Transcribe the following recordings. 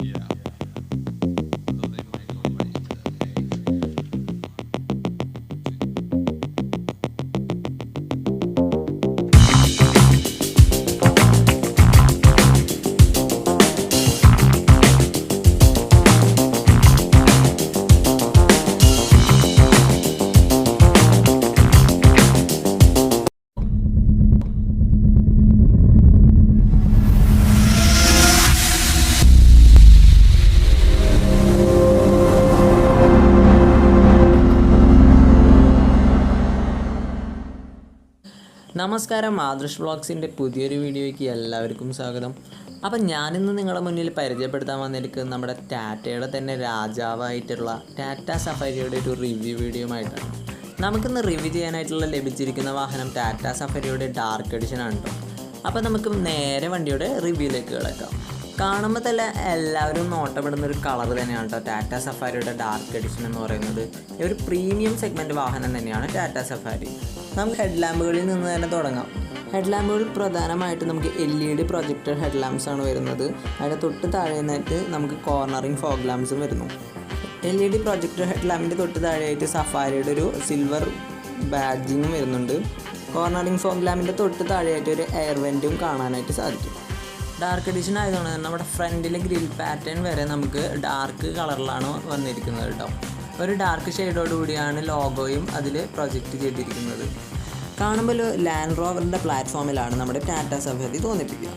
Yeah. നമസ്കാരം ആദർശ് വ്ളോഗ്സിന്റെ പുതിയൊരു വീഡിയോയ്ക്ക് എല്ലാവർക്കും സ്വാഗതം. അപ്പം ഞാനിന്ന് നിങ്ങളുടെ മുന്നിൽ പരിചയപ്പെടുത്താൻ വന്നിരിക്കുന്നത് നമ്മുടെ ടാറ്റയുടെ തന്നെ രാജാവായിട്ടുള്ള ടാറ്റ സഫാരിയുടെ ഒരു റിവ്യൂ വീഡിയോ വീഡിയോയുമായിട്ടാണ്. നമുക്കിന്ന് റിവ്യൂ ചെയ്യാനായിട്ടുള്ള ലഭിച്ചിരിക്കുന്ന വാഹനം ടാറ്റ സഫാരിയുടെ ഡാർക്ക് എഡിഷൻ ആണ് കേട്ടോ അപ്പോൾ നമുക്ക് നേരെ വണ്ടിയുടെ റിവ്യൂയിലേക്ക് കിടക്കാം. കാണുമ്പോൾ തന്നെ എല്ലാവരും നോട്ടപ്പെടുന്ന ഒരു കളർ തന്നെയാണ് കേട്ടോ ടാറ്റ സഫാരിയുടെ ഡാർക്ക് എഡിഷൻ എന്ന് പറയുന്നത്. ഒരു പ്രീമിയം സെഗ്മെന്റ് വാഹനം തന്നെയാണ് ടാറ്റ സഫാരി. നമുക്ക് ഹെഡ് ലാമ്പുകളിൽ നിന്ന് തന്നെ തുടങ്ങാം. ഹെഡ് ലാമ്പുകൾ പ്രധാനമായിട്ട് നമുക്ക് L E D projector head ആണ് വരുന്നത്. അതിന്റെ തൊട്ട് താഴെ നിന്നായിട്ട് നമുക്ക് കോർണറിങ് ഫോഗ് ലാമ്പ്സും വരുന്നു. L E D projector head ലാമ്പിന്റെ തൊട്ട് താഴെയായിട്ട് സഫാരിയുടെ ഒരു സിൽവർ ബാഡ്ജിങ്ങും വരുന്നുണ്ട്. കോർണറിങ് ഫോഗ് ലാമ്പിന്റെ തൊട്ട് താഴെയായിട്ട് ഒരു എയർ വെന്റും കാണാനായിട്ട് സാധിക്കും. ഡാർക്ക് എഡിഷൻ ആയതുകൊണ്ട് തന്നെ നമ്മുടെ ഫ്രണ്ടിലെ ഗ്രിൽ പാറ്റേൺ വരെ നമുക്ക് ഡാർക്ക് കളറിലാണ് വന്നിരിക്കുന്നത് കേട്ടോ. ഒരു ഡാർക്ക് ഷെയ്ഡോടുകൂടിയാണ് ലോഗോയും അതിൽ പ്രൊജക്റ്റ് ചെയ്തിരിക്കുന്നത്. കാണുമ്പോൾ ലാൻഡ് റോവറിന്റെ പ്ലാറ്റ്ഫോമിലാണ് നമ്മുടെ ടാറ്റ സഫാരി തോന്നിപ്പിക്കുക.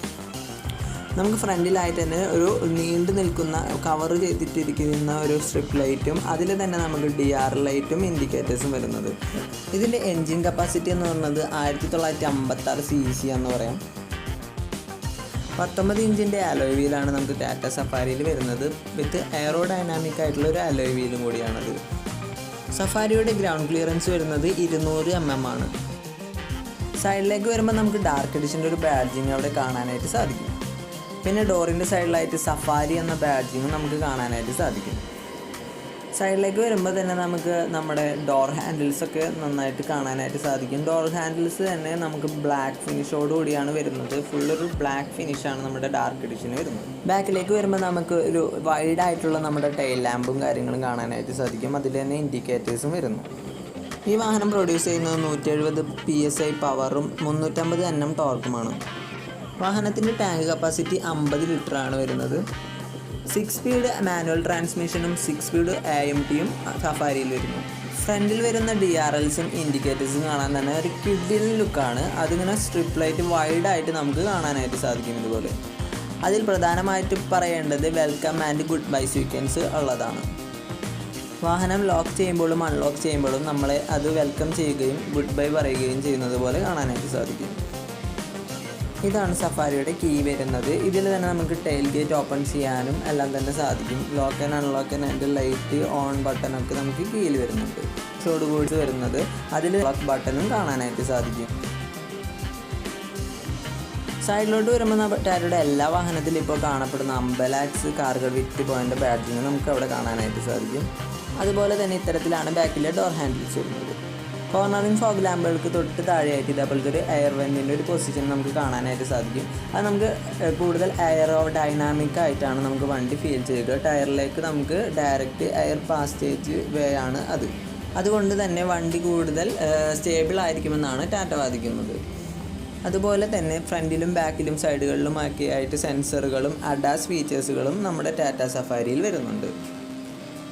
നമുക്ക് ഫ്രണ്ടിലായി തന്നെ ഒരു നീണ്ടു നിൽക്കുന്ന കവർ ചെയ്തിട്ടിരിക്കുന്ന ഒരു സ്ട്രിപ്പ് ലൈറ്റും അതിൽ തന്നെ നമുക്ക് ഡി ആർ ലൈറ്റും ഇൻഡിക്കേറ്റേഴ്സും വരുന്നത്. ഇതിന്റെ എൻജിൻ കപ്പാസിറ്റി എന്ന് പറയുന്നത് ആയിരത്തി തൊള്ളായിരത്തി അമ്പത്താറ് സി സി എന്ന് പറയാം. പത്തൊമ്പത് ഇഞ്ചിന്റെ അലോയ് വീലാണ് നമുക്ക് ടാറ്റ സഫാരിയിൽ വരുന്നത്. വിത്ത് എയറോ ഡൈനാമിക് ആയിട്ടുള്ള ഒരു അലോയ് വീലും കൂടിയാണത്. സഫാരിയുടെ ഗ്രൗണ്ട് ക്ലിയറൻസ് വരുന്നത് ഇരുന്നൂറ് എം എം ആണ്. സൈഡിലേക്ക് വരുമ്പോൾ നമുക്ക് ഡാർക്ക് എഡിഷന്റെ ഒരു ബാഡ്ജിങ് അവിടെ കാണാനായിട്ട് സാധിക്കും. പിന്നെ ഡോറിന്റെ സൈഡിലായിട്ട് സഫാരി എന്ന ബാഡ്ജിങ് നമുക്ക് കാണാനായിട്ട് സാധിക്കും. സൈഡിലേക്ക് വരുമ്പോൾ തന്നെ നമുക്ക് നമ്മുടെ ഡോർ ഹാൻഡിൽസൊക്കെ നന്നായിട്ട് കാണാനായിട്ട് സാധിക്കും. ഡോർ ഹാൻഡിൽസ് തന്നെ നമുക്ക് ബ്ലാക്ക് ഫിനിഷോട് കൂടിയാണ് വരുന്നത്. ഫുള്ളൊരു ബ്ലാക്ക് ഫിനിഷാണ് നമ്മുടെ ഡാർക്ക് എഡിഷന് വരുന്നത്. ബാക്കിലേക്ക് വരുമ്പോൾ നമുക്ക് ഒരു വൈഡായിട്ടുള്ള നമ്മുടെ ടൈൽ ലാമ്പും കാര്യങ്ങളും കാണാനായിട്ട് സാധിക്കും. അതിൽ തന്നെ ഇൻഡിക്കേറ്റേഴ്സും വരുന്നു. ഈ വാഹനം പ്രൊഡ്യൂസ് ചെയ്യുന്നത് നൂറ്റി എഴുപത് പി എസ് ഐ പവറും മുന്നൂറ്റമ്പത് എൻ എം ടോർക്കുമാണ് വാഹനത്തിന്റെ ടാങ്ക് കപ്പാസിറ്റി അമ്പത് ലിറ്ററാണ് വരുന്നത്. സിക്സ് സ്പീഡ് മാനുവൽ ട്രാൻസ്മിഷനും സിക്സ് സ്പീഡ് എ എം ടിയും സഫാരിയിൽ വരുന്നു. ഫ്രണ്ടിൽ വരുന്ന ഡി ആർ എൽസും ഇൻഡിക്കേറ്റേഴ്സും കാണാൻ തന്നെ ഒരു കിഡിൽ ലുക്കാണ് അതിങ്ങനെ സ്ട്രിപ്പ് ലൈറ്റ് വൈഡായിട്ട് നമുക്ക് കാണാനായിട്ട് സാധിക്കും ഇതുപോലെ. അതിൽ പ്രധാനമായിട്ട് പറയേണ്ടത് welcome and goodbye sequence ഉള്ളതാണ്. വാഹനം ലോക്ക് ചെയ്യുമ്പോഴും അൺലോക്ക് ചെയ്യുമ്പോഴും നമ്മളെ അത് വെൽക്കം ചെയ്യുകയും ഗുഡ് ബൈ പറയുകയും ചെയ്യുന്നത് പോലെ കാണാനായിട്ട് സാധിക്കും. ഇതാണ് സഫാരിയുടെ കീ വരുന്നത്. ഇതിൽ തന്നെ നമുക്ക് ടെയിൽ ഗേറ്റ് ഓപ്പൺ ചെയ്യാനും എല്ലാം തന്നെ സാധിക്കും. Lock and unlock and light on button ഒക്കെ നമുക്ക് കീയിൽ വരുന്നുണ്ട്. ഷോഡ് കൂടി വരുന്നത്. അതിൽ ലോക്ക് ബട്ടണും കാണാനായിട്ട് സാധിക്കും. സൈഡിലോട്ട് വരുമ്പോൾ ടാറ്റയുടെ എല്ലാ വാഹനത്തിലും ഇപ്പോൾ കാണപ്പെടുന്ന അമ്പലാക്സ് കാറുകൾ വിറ്റ് പോയിന്റ് ബാഡ്ജിങ് നമുക്ക് അവിടെ കാണാനായിട്ട് സാധിക്കും. അതുപോലെ തന്നെ ഇത്തരത്തിലാണ് ബാക്കിലെ ഡോർ ഹാൻഡിൽസ് വരുന്നത് കോർണറിങ് ഫോഗ് ലാമ്പുകൾക്ക് തൊട്ട് താഴെയായിട്ട് ഇതേപോലത്തെ ഒരു എയർ വെന്റിന്റെ ഒരു പൊസിഷൻ നമുക്ക് കാണാനായിട്ട് സാധിക്കും. അത് നമുക്ക് കൂടുതൽ കൂടുതൽ എയറോ ഡൈനാമിക് ആയിട്ടാണ് നമുക്ക് വണ്ടി ഫീൽ ചെയ്യുക ടയറിലേക്ക് നമുക്ക് ഡയറക്റ്റ് എയർ പാസ്റ്റേജ് വേ ആണ് അത്. അതുകൊണ്ട് തന്നെ വണ്ടി കൂടുതൽ സ്റ്റേബിൾ ആയിരിക്കുമെന്നാണ് ടാറ്റ വാദിക്കുന്നത്. അതുപോലെ തന്നെ ഫ്രണ്ടിലും ബാക്കിലും സൈഡുകളിലും ഒക്കെ ആയിട്ട് സെൻസറുകളും അഡാസ് ഫീച്ചേഴ്സുകളും നമ്മുടെ ടാറ്റ സഫാരിയിൽ വരുന്നുണ്ട്.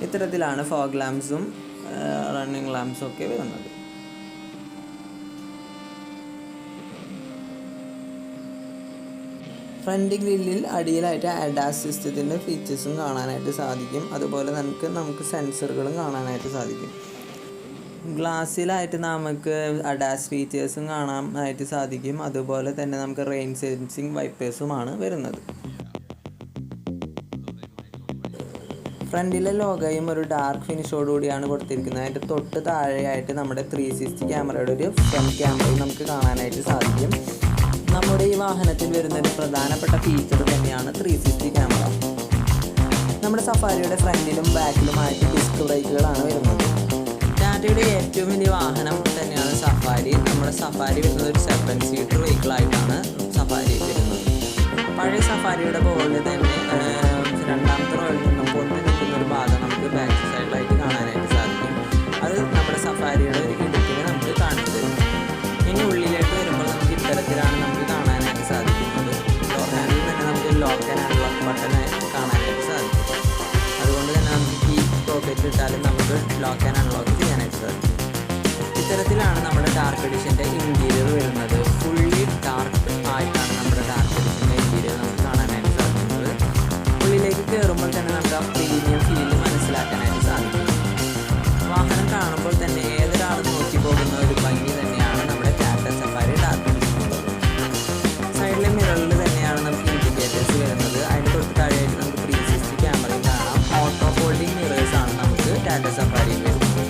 ഇത്തരത്തിലാണ് ഫോഗ് ലാംപ്സും റണ്ണിങ് ലാംപ്സും ഒക്കെ വരുന്നത്. ഫ്രണ്ട് ഗ്രില്ലിൽ അടിയിലായിട്ട് അഡാസ് സിസ്റ്റത്തിന്റെ ഫീച്ചേഴ്സും കാണാനായിട്ട് സാധിക്കും. അതുപോലെ നമുക്ക് നമുക്ക് സെൻസറുകളും കാണാനായിട്ട് സാധിക്കും. ഗ്ലാസ്സിലായിട്ട് നമുക്ക് അഡാസ് ഫീച്ചേഴ്സും കാണാനായിട്ട് സാധിക്കും. അതുപോലെ തന്നെ നമുക്ക് റെയിൻ സെൻസിങ് വൈപ്പേഴ്സുമാണ് വരുന്നത്. ഫ്രണ്ടിലെ ലോഗയും ഒരു ഡാർക്ക് ഫിനിഷോട് കൂടിയാണ് കൊടുത്തിരിക്കുന്നത്. അതിന്റെ തൊട്ട് താഴെയായിട്ട് നമ്മുടെ ത്രീ സിക്സ്റ്റി ക്യാമറയുടെ ഒരു ഫ്രണ്ട് ക്യാമറയും നമുക്ക് കാണാനായിട്ട് സാധിക്കും. നമ്മുടെ ഈ വാഹനത്തിൽ വരുന്ന ഒരു പ്രധാനപ്പെട്ട ഫീച്ചർ തന്നെയാണ് ത്രീ സിക്സ്റ്റി ക്യാമറ നമ്മുടെ സഫാരിയുടെ ഫ്രണ്ടിലും ബാക്കിലുമായിട്ട് ഡിസ്ക് ബ്രേക്കുകളാണ് വരുന്നത്. ടാറ്റയുടെ ഏറ്റവും വലിയ വാഹനം തന്നെയാണ് സഫാരി. നമ്മുടെ സഫാരി വരുന്നത് ഒരു സെവൻ സീറ്റർ വെഹിക്കിളായിട്ടാണ് സഫാരി വരുന്നത്. പഴയ സഫാരിയുടെ പോലെ തന്നെ നമുക്ക് ബാക്ക് സൈഡിലായിട്ട് കാണാനായിട്ട് സാധിക്കും. അത് നമ്മുടെ സഫാരിയുടെ ഒരു ഇടുക്കിൽ നമുക്ക് കാണാൻ തരും ഇനി ഉള്ളിലേക്ക് വരുമ്പോൾ നമുക്ക് ഇത്തരത്തിലാണ് നമുക്ക് കാണാനായിട്ട് സാധിക്കുന്നത്. ഡോർ ഹാൻഡിൽ തന്നെ നമുക്ക് ലോക്ക് ആൻഡ് അൺലോക്ക് ബട്ടൺ കാണാനായിട്ട് സാധിക്കും. അതുകൊണ്ട് തന്നെ നമുക്ക് ഈ പോക്കറ്റ് ഇട്ടാലും നമുക്ക് ലോക്ക് ആൻഡ് അൺലോക്ക് ചെയ്യാനായിട്ട് സാധിക്കും. ഇത്തരത്തിലാണ് നമ്മുടെ ഡാർക്ക് എഡിഷന്റെ ഇന്റീരിയർ വരുന്നത്. ഫുള്ളി ഡാർക്ക് ആയിട്ടാണ് നമ്മുടെ ഡാർക്ക് എഡിഷന്റെ ഇന്റീരിയർ നമുക്ക് കാണാനായിട്ട് സാധിക്കുന്നത്. ഉള്ളിലേക്ക് കയറുമ്പോൾ തന്നെ നമുക്ക് ആ പ്രീമിയം ഫീൽ മനസ്സിലാക്കാനായിട്ട് സാധിക്കും. വാഹനം കാണുമ്പോൾ തന്നെ ഏതൊരാളും നോക്കി പോകുന്ന ഒരു ഭംഗി തന്നെയാണ് നമ്മുടെ ടാറ്റ സഫാരി ഡാർക്ക് എഡിഷനുള്ളത് സൈഡിലെ മിററിൽ തന്നെയാണ് നമുക്ക് ഇൻഡിക്കേറ്റേഴ്സ് വരുന്നത്. അതിന്റെ തൊട്ട് താഴെയായിട്ട് നമുക്ക് ത്രീ സിക്സ്റ്റി ക്യാമറയും കാണാം. ഓട്ടോ ഫോൾഡിംഗ് മിറേഴ്സ് ആണ് നമുക്ക് ടാറ്റ സഫാരിയിൽ വരുന്നത്.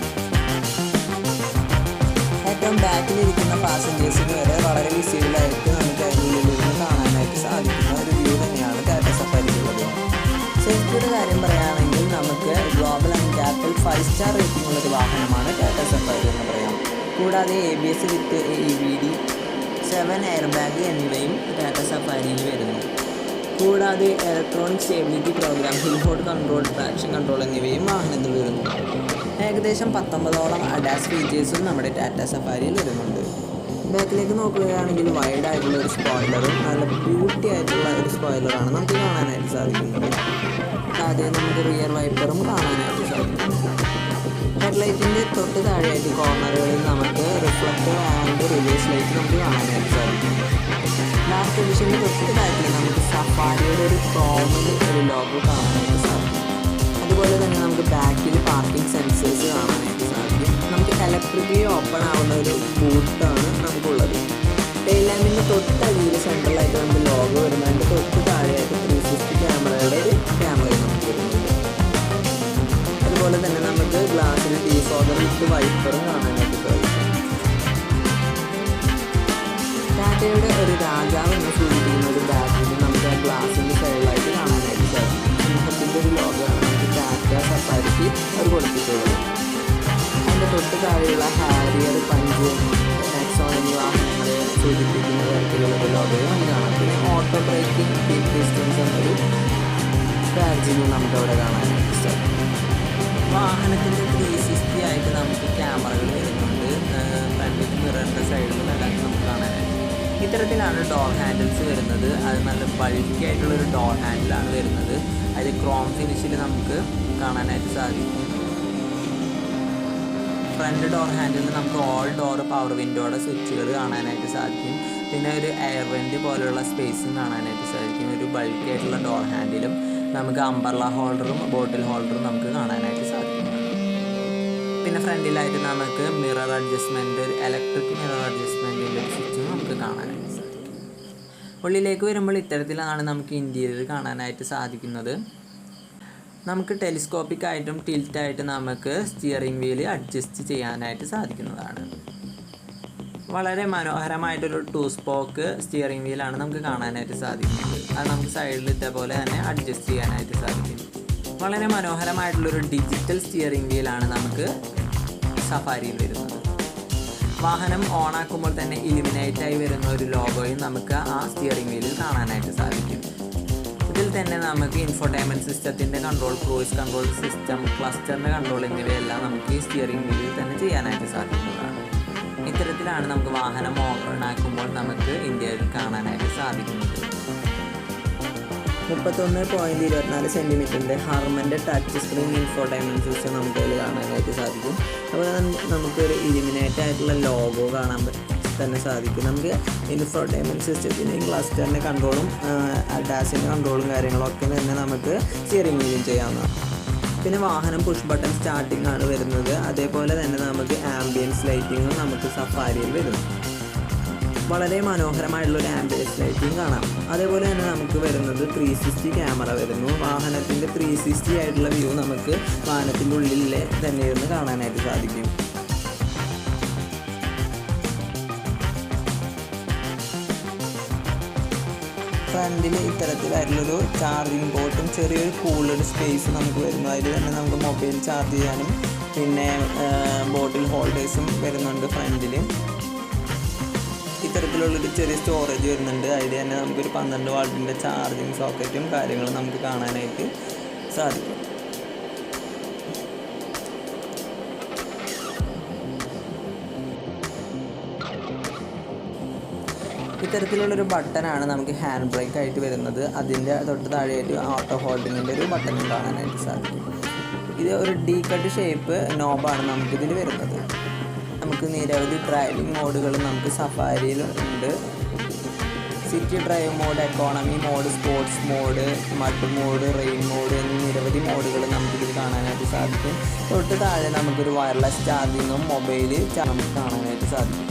ഏറ്റവും ബാക്കിലിരിക്കുന്ന പാസഞ്ചേഴ്സിന് വരെ വളരെ വിസിബിളായിട്ട് നമുക്ക് അതിനുള്ളിലിരുന്ന് കാണാനായിട്ട് സാധിക്കുന്ന ഒരു വ്യൂ തന്നെയാണ് ടാറ്റ സഫാരിക്കുള്ളത് സേഫ്റ്റിയുടെ കാര്യം പറയുകയാണെങ്കിൽ നമുക്ക് ഗ്ലോബൽ ആൻഡ് ക്യാപിൽ ഫൈവ് സ്റ്റാർ റേറ്റിംഗ് ഉള്ളൊരു വാഹനമാണ് ടാറ്റ സഫാരി എന്ന് പറയാം. കൂടാതെ A B S with A V D seven airbag എന്നിവയും ടാറ്റ സഫാരിയിൽ വരുന്നു. കൂടാതെ ഇലക്ട്രോണിക് സ്റ്റേബിലിറ്റി പ്രോഗ്രാം ഹിൽബോർഡ് കൺട്രോൾ ട്രാക്ഷൻ കൺട്രോൾ എന്നിവയും വാഹനത്തിൽ വരുന്നു. ഏകദേശം പത്തൊമ്പതോളം അഡാസ് ഫീച്ചേഴ്സും നമ്മുടെ ടാറ്റ സഫാരിയിൽ വരുന്നുണ്ട്. ബാക്കിലേക്ക് നോക്കുകയാണെങ്കിൽ വൈഡ് ആയിട്ടുള്ള ഒരു സ്പോയിലറും നല്ല ബ്യൂട്ടി ആയിട്ടുള്ള ഒരു സ്പോയിലറാണ് നമുക്ക് കാണാനായിട്ട് സാധിക്കുന്നത്. ആദ്യം നമുക്ക് റിയർ വൈപ്പറും കാണാനായിട്ട് സാധിക്കും. ഹെഡ്ലൈറ്റിന്റെ തൊട്ട് താഴെയായിട്ട് കോർണറുകളിൽ നമുക്ക് റിഫ്ലക്റ്റർ ആൻഡ് റിവേഴ്സ് ലൈറ്റ് നമുക്ക് കാണാനായിട്ട് ഗ്ലാസ്സിൽ ടീ സോദർ വിത്ത് വൈപ്പറും കാണാനായിട്ട് സാധിക്കും ടാറ്റയുടെ ഒരു രാജാവ് എന്ന് സൂചിപ്പിക്കുന്ന ഒരു ബാറ്റിൽ നമുക്ക് ആ ഗ്ലാസിന്റെ സൈഡിലായിട്ട് കാണാനായിട്ട് സാധിക്കും സിംഹത്തിന്റെ ഒരു ലോകമാണ് നമുക്ക് ടാറ്റ സഫാരിക്ക് അവർ കൊടുത്തിട്ടുള്ളത് അതിന്റെ തൊട്ട് താഴെയുള്ള ഹാരിയർ പഞ്ച് നെക്സോൺ എന്നീ വാഹനങ്ങളെ സൂചിപ്പിക്കുന്ന തരത്തിലുള്ള ഒരു ലോകവും നമുക്ക് കാണാം പിന്നെ ഓട്ടോ ബ്രേക്കിംഗ് ഡിസ്റ്റൻസ് എന്നൊരു ബാഡ്ജിങ് നമുക്ക് അവിടെ കാണാനായിട്ട് സാധിക്കും വാഹനത്തിന്റെ ത്രീ സിക്സ്റ്റി ആയിട്ട് നമുക്ക് ക്യാമറകൾ വരുന്നുണ്ട്. ഫ്രണ്ടിൽ മിററിന്റെ സൈഡിൽ ഇടാൻ നമുക്ക് കാണാനായിട്ട് ഇത്തരത്തിലാണ് ഡോർ ഹാൻഡിൽസ് വരുന്നത്. അത് നല്ല ബൾക്കി ആയിട്ടുള്ളൊരു ഡോർ ഹാൻഡിലാണ് വരുന്നത്. അതിൽ ക്രോം ഫിനിഷിൽ നമുക്ക് കാണാനായിട്ട് സാധിക്കും. ഫ്രണ്ട് ഡോർ ഹാൻഡിൽ നമുക്ക് ഓൾ ഡോർ പവർ വിൻഡോയുടെ സ്വിച്ചുകൾ കാണാനായിട്ട് സാധിക്കും. പിന്നെ ഒരു എയർ വെന്റ് പോലെയുള്ള സ്പേസും കാണാനായിട്ട് സാധിക്കും. ഒരു ബൾക്കി ആയിട്ടുള്ള ഡോർ ഹാൻഡിലും നമുക്ക് അംബർള ഹോൾഡറും ബോട്ടിൽ ഹോൾഡറും നമുക്ക് കാണാനായിട്ട് സാധിക്കും പിന്നെ ഫ്രണ്ടിലായിട്ട് നമുക്ക് മിറർ അഡ്ജസ്റ്റ്മെന്റ് ഇലക്ട്രിക് മിറർ അഡ്ജസ്റ്റ്മെന്റിന്റെ ഒരു സ്വിച്ചും നമുക്ക് കാണാനായിട്ട് സാധിക്കും. ഉള്ളിലേക്ക് വരുമ്പോൾ ഇത്തരത്തിലാണ് നമുക്ക് ഇന്റീരിയർ കാണാനായിട്ട് സാധിക്കുന്നത്. നമുക്ക് ടെലിസ്കോപ്പിക് ആയിട്ടും ടിൽറ്റായിട്ട് നമുക്ക് സ്റ്റിയറിംഗ് വീൽ അഡ്ജസ്റ്റ് ചെയ്യാനായിട്ട് സാധിക്കുന്നതാണ്. വളരെ മനോഹരമായിട്ടൊരു ടൂ സ്പോക്ക് സ്റ്റിയറിംഗ് വീലാണ് നമുക്ക് കാണാനായിട്ട് സാധിക്കുന്നത്. അത് നമുക്ക് സൈഡിൽ ഇതേപോലെ തന്നെ അഡ്ജസ്റ്റ് ചെയ്യാനായിട്ട് സാധിക്കും വളരെ മനോഹരമായിട്ടുള്ളൊരു ഡിജിറ്റൽ സ്റ്റിയറിംഗ് വീലാണ് നമുക്ക് സഫാരിയിൽ വരുന്നത്. വാഹനം ഓണാക്കുമ്പോൾ തന്നെ ഇലിമിനേറ്റ് ആയി വരുന്ന ഒരു ലോഗോയും നമുക്ക് ആ സ്റ്റിയറിംഗ് വീലിൽ കാണാനായിട്ട് സാധിക്കും. ഇതിൽ തന്നെ നമുക്ക് ഇൻഫോർടൈൻമെന്റ് സിസ്റ്റത്തിന്റെ കൺട്രോൾ ക്രൂയിസ് കൺട്രോൾ സിസ്റ്റം ക്ലസ്റ്ററിന്റെ കൺട്രോൾ എന്നിവയെല്ലാം നമുക്ക് ഈ സ്റ്റിയറിംഗ് വീലിൽ തന്നെ ചെയ്യാനായിട്ട് സാധിക്കുന്നതാണ്. ഇത്തരത്തിലാണ് നമുക്ക് വാഹനം ഓണാക്കുമ്പോൾ നമുക്ക് ഇന്ത്യയിൽ കാണാനായിട്ട് സാധിക്കുന്നത്. മുപ്പത്തൊന്ന് പോയിന്റ് ഇരുപത്തിനാല് സെന്റിമീറ്ററിന്റെ ഹാർമന്റെ ടച്ച് സ്ക്രീൻ ഇൻഫോർടൈൻമെന്റ് സിസ്റ്റം നമുക്ക് അതിൽ കാണാനായിട്ട് സാധിക്കും. അതുപോലെ നമുക്കൊരു ഇലിമിനേറ്റ് ആയിട്ടുള്ള ലോഗോ കാണാൻ തന്നെ സാധിക്കും. നമുക്ക് ഇൻഫോർടൈൻമെന്റ് സിസ്റ്റത്തിന്റെ ക്ലസ്റ്ററിന്റെ കൺട്രോളും ഡാസിന്റെ കൺട്രോളും കാര്യങ്ങളൊക്കെ തന്നെ നമുക്ക് സ്റ്റിയറിംഗ് വീലും ചെയ്യാവുന്നതാണ്. പിന്നെ വാഹനം പുഷ് ബട്ടൺ സ്റ്റാർട്ടിംഗ് ആണ് വരുന്നത്. അതേപോലെ തന്നെ നമുക്ക് ആംബിയൻസ് ലൈറ്റിങ്ങും നമുക്ക് സഫാരിയിൽ വരുന്നു. വളരെ മനോഹരമായിട്ടുള്ള ഒരു ആംബിയൻസ് ലൈറ്റിംഗ് കാണാം. അതേപോലെ തന്നെ നമുക്ക് വരുന്നത് ത്രീ സിക്സ്റ്റി ക്യാമറ വരുന്നു. വാഹനത്തിന്റെ ത്രീ സിക്സ്റ്റി ആയിട്ടുള്ള വ്യൂ നമുക്ക് വാഹനത്തിന്റെ ഉള്ളിലെ തന്നെ ഇരുന്ന് കാണാനായിട്ട് സാധിക്കും. ഫ്രണ്ടിൽ ഇത്തരത്തിലായിട്ടുള്ളൊരു ചാർജിങ് പോർട്ടും ചെറിയൊരു കൂളൊരു സ്പേസ് നമുക്ക് വരുന്നു. അതിൽ തന്നെ നമുക്ക് മൊബൈൽ ചാർജ് ചെയ്യാനും പിന്നെ ബോട്ടിൽ ഹോൾഡേഴ്സും വരുന്നുണ്ട് ഫ്രണ്ടിൽ ഇത്തരത്തിലുള്ളൊരു ചെറിയ സ്റ്റോറേജ് വരുന്നുണ്ട്. അതിൽ തന്നെ നമുക്കൊരു പന്ത്രണ്ട് വാട്ടിന്റെ ചാർജിങ് സോക്കറ്റും കാര്യങ്ങളും നമുക്ക് കാണാനായിട്ട് സാധിക്കും. ഇത്തരത്തിലുള്ളൊരു ബട്ടനാണ് നമുക്ക് ഹാൻഡ് ബ്രേക്ക് ആയിട്ട് വരുന്നത്. അതിന്റെ തൊട്ട് താഴെയായിട്ട് ഓട്ടോ ഹോൾഡിങ്ങിന്റെ ഒരു ബട്ടൺ കാണാനായിട്ട് സാധിക്കും. ഇത് ഒരു ഡീ കട്ട് ഷേപ്പ് നോബാണ് നമുക്കിതിൽ വരുന്നത്. നമുക്ക് നിരവധി ഡ്രൈവിംഗ് മോഡുകൾ നമുക്ക് സഫാരിയിൽ ഉണ്ട്. City drive mode economy mode sports mode mud mode rain mode എന്നീ നിരവധി മോഡുകൾ നമുക്കിതിൽ കാണാനായിട്ട് സാധിക്കും. തൊട്ട് താഴെ നമുക്കൊരു വയർലെസ് ചാർജിങ്ങും മൊബൈൽ നമുക്ക് കാണാനായിട്ട് സാധിക്കും.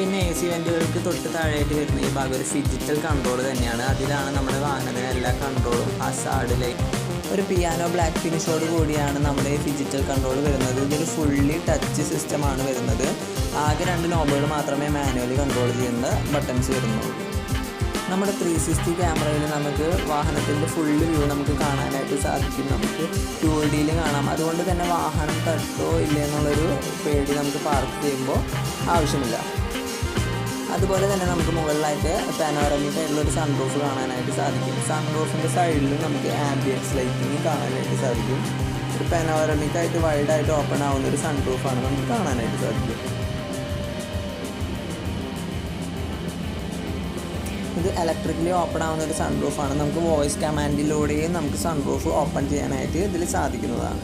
പിന്നെ എ സി വെന്റുകൾക്ക് തൊട്ട് താഴെയായിട്ട് വരുന്ന ഈ ഭാഗം ഒരു ഫിജിറ്റൽ കൺട്രോൾ തന്നെയാണ്. അതിലാണ് നമ്മുടെ വാഹനത്തിന് എല്ലാ കൺട്രോളും ആ സാഡിലെ ഒരു പിയാനോ ബ്ലാക്ക് ഫിനിഷോട് കൂടിയാണ് നമ്മുടെ ഈ ഫിജിറ്റൽ കൺട്രോൾ വരുന്നത്. ഇതൊരു ഫുള്ളി ടച്ച് സിസ്റ്റമാണ് വരുന്നത്. ആകെ രണ്ട് നോബുകൾ മാത്രമേ മാനുവലി കൺട്രോൾ ചെയ്യുന്ന ബട്ടൺസ് വരുന്നുള്ളൂ. നമ്മുടെ ത്രീ സിക്സ്റ്റി ക്യാമറയിൽ നമുക്ക് വാഹനത്തിന്റെ ഫുള്ള് വ്യൂ നമുക്ക് കാണാനായിട്ട് സാധിക്കും. നമുക്ക് ടു ഡിയിൽ കാണാം. അതുകൊണ്ട് തന്നെ വാഹനം തട്ടോ ഇല്ലേ എന്നുള്ളൊരു പേടി നമുക്ക് പാർക്ക് ചെയ്യുമ്പോൾ ആവശ്യമില്ല. അതുപോലെ തന്നെ നമുക്ക് മുകളിലായിട്ട് പാനോറമിക് ആയിട്ടുള്ള ഒരു സൺറൂഫ് കാണാനായിട്ട് സാധിക്കും. സൺറൂഫിന്റെ സൈഡിൽ നമുക്ക് ആംബിയൻസ് ലൈറ്റിംഗ് കാണാനായിട്ട് സാധിക്കും. ഒരു പാനോറമിക് ആയിട്ട് വൈഡായിട്ട് ഓപ്പൺ ആവുന്ന ഒരു സൺറൂഫാണ് നമുക്ക് കാണാനായിട്ട് സാധിക്കും. ഇത് ഇലക്ട്രിക്കലി ഓപ്പൺ ആവുന്ന ഒരു സൺറൂഫാണ് നമുക്ക് വോയിസ് കമാൻഡിലൂടെയും നമുക്ക് സൺറൂഫ് ഓപ്പൺ ചെയ്യാനായിട്ട് ഇതിൽ സാധിക്കുന്നതാണ്.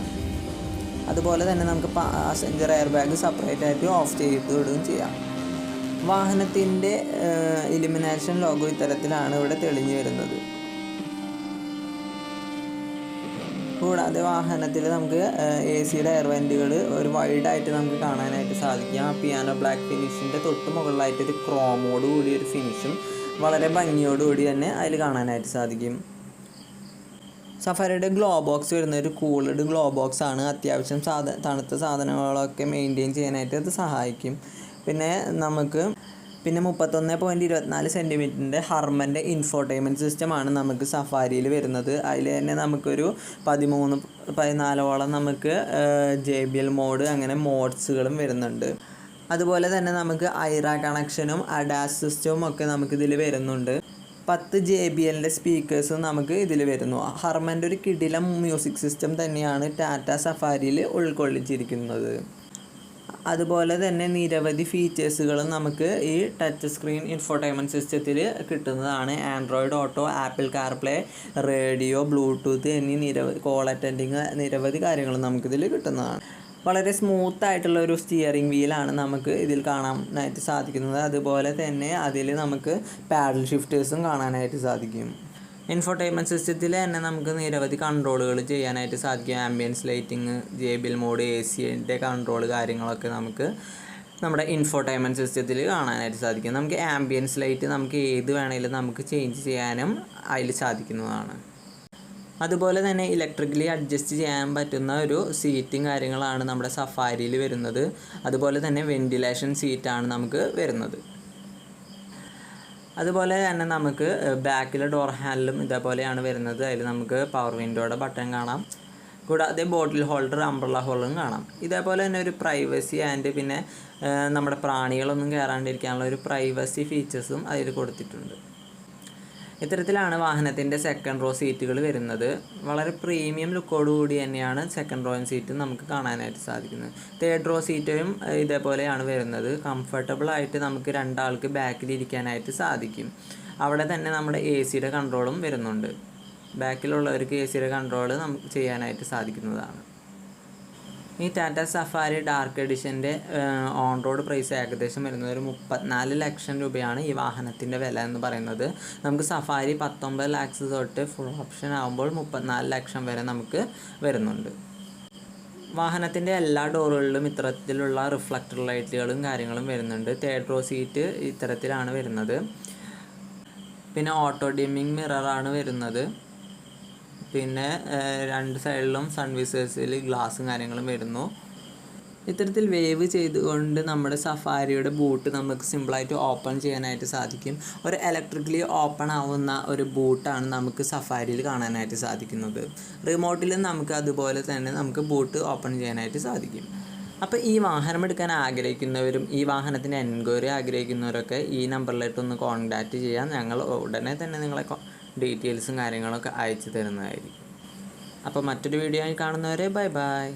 അതുപോലെ തന്നെ നമുക്ക് പാസഞ്ചർ എയർ ബാഗ് സെപ്പറേറ്റ് ആയിട്ട് ഓഫ് ചെയ്തിടുകയും ചെയ്യാം. വാഹനത്തിന്റെ ഇലിമിനേഷൻ ലോഗോ ഇത്തരത്തിലാണ് ഇവിടെ തെളിഞ്ഞു വരുന്നത്. കൂടാതെ വാഹനത്തിൽ നമുക്ക് എ സിയുടെ എയർ വെന്റുകൾ ഒരു വൈഡായിട്ട് നമുക്ക് കാണാനായിട്ട് സാധിക്കും. ആ പിയാനോ ബ്ലാക്ക് ഫിനിഷിന്റെ തൊട്ട് മുകളിലായിട്ട് ഒരു ക്രോമോട് കൂടി ഒരു ഫിനിഷും വളരെ ഭംഗിയോടുകൂടി തന്നെ അതിൽ കാണാനായിട്ട് സാധിക്കും. സഫാരിയുടെ ഗ്ലോ ബോക്സ് വരുന്ന ഒരു കൂൾഡ് ഗ്ലോ ബോക്സ് ആണ്. അത്യാവശ്യം സാധ തണുത്ത സാധനങ്ങളൊക്കെ മെയിന്റെയിൻ ചെയ്യാനായിട്ട് അത് സഹായിക്കും. പിന്നെ നമുക്ക് പിന്നെ മുപ്പത്തൊന്ന് പോയിന്റ് ഇരുപത്തിനാല് സെന്റിമീറ്ററിന്റെ ഹർമന്റെ ഇൻഫോർടൈൻമെന്റ് സിസ്റ്റമാണ് നമുക്ക് സഫാരിയിൽ വരുന്നത്. അതിൽ തന്നെ നമുക്കൊരു പതിമൂന്ന് പതിനാലോളം നമുക്ക് ജെ ബി എൽ മോഡ് അങ്ങനെ മോഡ്സുകളും വരുന്നുണ്ട്. അതുപോലെ തന്നെ നമുക്ക് ഐറ കണക്ഷനും അഡാസ് സിസ്റ്റവും ഒക്കെ നമുക്കിതിൽ വരുന്നുണ്ട്. പത്ത് ജെ ബി എല്ലിന്റെ സ്പീക്കേഴ്സും നമുക്ക് ഇതിൽ വരുന്നു. ഹർമന്റെ ഒരു കിടിലം മ്യൂസിക് സിസ്റ്റം തന്നെയാണ് ടാറ്റ സഫാരിയിൽ ഉൾക്കൊള്ളിച്ചിരിക്കുന്നത്. അതുപോലെ തന്നെ നിരവധി ഫീച്ചേഴ്സുകളും നമുക്ക് ഈ ടച്ച് സ്ക്രീൻ ഇൻഫോർടൈൻമെന്റ് സിസ്റ്റത്തിൽ കിട്ടുന്നതാണ്. Android Auto Apple CarPlay radio Bluetooth എന്നീ നിരവധി കോൾ അറ്റൻഡിങ് നിരവധി കാര്യങ്ങൾ നമുക്കിതിൽ കിട്ടുന്നതാണ്. വളരെ സ്മൂത്ത് ആയിട്ടുള്ള ഒരു സ്റ്റിയറിംഗ് വീലാണ് നമുക്ക് ഇതിൽ കാണാനായിട്ട് സാധിക്കുന്നത്. അതുപോലെ തന്നെ അതിൽ നമുക്ക് പാഡൽ ഷിഫ്റ്റേഴ്സും കാണാനായിട്ട് സാധിക്കും. ഇൻഫോർടൈൻമെന്റ് സിസ്റ്റത്തിൽ തന്നെ നമുക്ക് നിരവധി കൺട്രോളുകൾ ചെയ്യാനായിട്ട് സാധിക്കും. ആംബിയൻസ് ലൈറ്റിങ് ജെ ബിൽ മോഡ് എ സിന്റെ കൺട്രോൾ കാര്യങ്ങളൊക്കെ നമുക്ക് നമ്മുടെ ഇൻഫോർടൈൻമെന്റ് സിസ്റ്റത്തിൽ കാണാനായിട്ട് സാധിക്കും. നമുക്ക് ആംബിയൻസ് ലൈറ്റ് നമുക്ക് ഏത് വേണമെങ്കിലും നമുക്ക് ചേഞ്ച് ചെയ്യാനും അതിൽ സാധിക്കുന്നതാണ്. അതുപോലെ തന്നെ ഇലക്ട്രിക്കലി അഡ്ജസ്റ്റ് ചെയ്യാൻ പറ്റുന്ന ഒരു സീറ്റും കാര്യങ്ങളാണ് നമ്മുടെ സഫാരിയിൽ വരുന്നത്. അതുപോലെ തന്നെ വെന്റിലേഷൻ സീറ്റാണ് നമുക്ക് വരുന്നത്. അതുപോലെ തന്നെ നമുക്ക് ബാക്കിലെ ഡോർ ഹാൻഡിലും ഇതേപോലെയാണ് വരുന്നത്. അതിൽ നമുക്ക് പവർ വിൻഡോയുടെ ബട്ടൺ കാണാം. കൂടാതെ ബോട്ടിൽ ഹോൾഡർ അംബ്രല്ല ഹോൾഡറും കാണാം. ഇതേപോലെ തന്നെ ഒരു പ്രൈവസി ആൻഡ് പിന്നെ നമ്മുടെ പ്രാണികളൊന്നും കയറാണ്ടിരിക്കാനുള്ള ഒരു പ്രൈവസി ഫീച്ചേഴ്സും അതിൽ കൊടുത്തിട്ടുണ്ട്. ഇത്തരത്തിലാണ് വാഹനത്തിന്റെ സെക്കൻഡ് റോ സീറ്റുകൾ വരുന്നത്. വളരെ പ്രീമിയം ലുക്കോട് കൂടി തന്നെയാണ് സെക്കൻഡ് റോയും സീറ്റും നമുക്ക് കാണാനായിട്ട് സാധിക്കുന്നത്. തേർഡ് റോ സീറ്റും ഇതേപോലെയാണ് വരുന്നത്. കംഫർട്ടബിൾ ആയിട്ട് നമുക്ക് രണ്ടാൾക്ക് ബാക്കിൽ ഇരിക്കാനായിട്ട് സാധിക്കും. അവിടെ തന്നെ നമ്മുടെ എ സിയുടെ കൺട്രോളും വരുന്നുണ്ട്. ബാക്കിലുള്ളവർക്ക് എ സിയുടെ കൺട്രോൾ നമുക്ക് ചെയ്യാനായിട്ട് സാധിക്കുന്നതാണ്. ഈ ടാറ്റ സഫാരി ഡാർക്ക് എഡിഷന്റെ ഓൺ റോഡ് പ്രൈസ് ഏകദേശം വരുന്നത് ഒരു മുപ്പത്തിനാല് ലക്ഷം രൂപയാണ് ഈ വാഹനത്തിന്റെ വില എന്ന് പറയുന്നത്. നമുക്ക് സഫാരി പത്തൊമ്പത് ലാക്സ് തൊട്ട് ഫുൾ ഓപ്ഷൻ ആകുമ്പോൾ മുപ്പത്തിനാല് ലക്ഷം വരെ നമുക്ക് വരുന്നുണ്ട്. വാഹനത്തിന്റെ എല്ലാ ഡോറുകളിലും ഇത്തരത്തിലുള്ള റിഫ്ലക്ടർ ലൈറ്റുകളും കാര്യങ്ങളും വരുന്നുണ്ട്. തേർഡ് റോ സീറ്റ് ഇത്തരത്തിലാണ് വരുന്നത്. പിന്നെ ഓട്ടോ ഡിമ്മിങ് മിററാണ് വരുന്നത്. പിന്നെ രണ്ട് സൈഡിലും സൺവിസേഴ്സിൽ ഗ്ലാസും കാര്യങ്ങളും വരുന്നു. ഇത്തരത്തിൽ വേവ് ചെയ്തുകൊണ്ട് നമ്മുടെ സഫാരിയുടെ ബൂട്ട് നമുക്ക് സിമ്പിളായിട്ട് ഓപ്പൺ ചെയ്യാനായിട്ട് സാധിക്കും. ഒരു ഇലക്ട്രിക്കലി ഓപ്പൺ ആവുന്ന ഒരു ബൂട്ടാണ് നമുക്ക് സഫാരിയിൽ കാണാനായിട്ട് സാധിക്കുന്നത്. റിമോട്ടിൽ നമുക്ക് അതുപോലെ തന്നെ നമുക്ക് ബൂട്ട് ഓപ്പൺ ചെയ്യാനായിട്ട് സാധിക്കും. അപ്പോൾ ഈ വാഹനം എടുക്കാൻ ആഗ്രഹിക്കുന്നവരും ഈ വാഹനത്തിന്റെ എൻക്വയറി ആഗ്രഹിക്കുന്നവരൊക്കെ ഈ നമ്പറിലായിട്ടൊന്ന് കോൺടാക്റ്റ് ചെയ്യാം ഞങ്ങൾ ഉടനെ തന്നെ നിങ്ങളെ ഡീറ്റെയിൽസും കാര്യങ്ങളൊക്കെ അയച്ചു തരുന്നതായിരിക്കും. അപ്പോൾ മറ്റൊരു വീഡിയോ ആയി കാണുന്നവരെ ബൈ ബൈ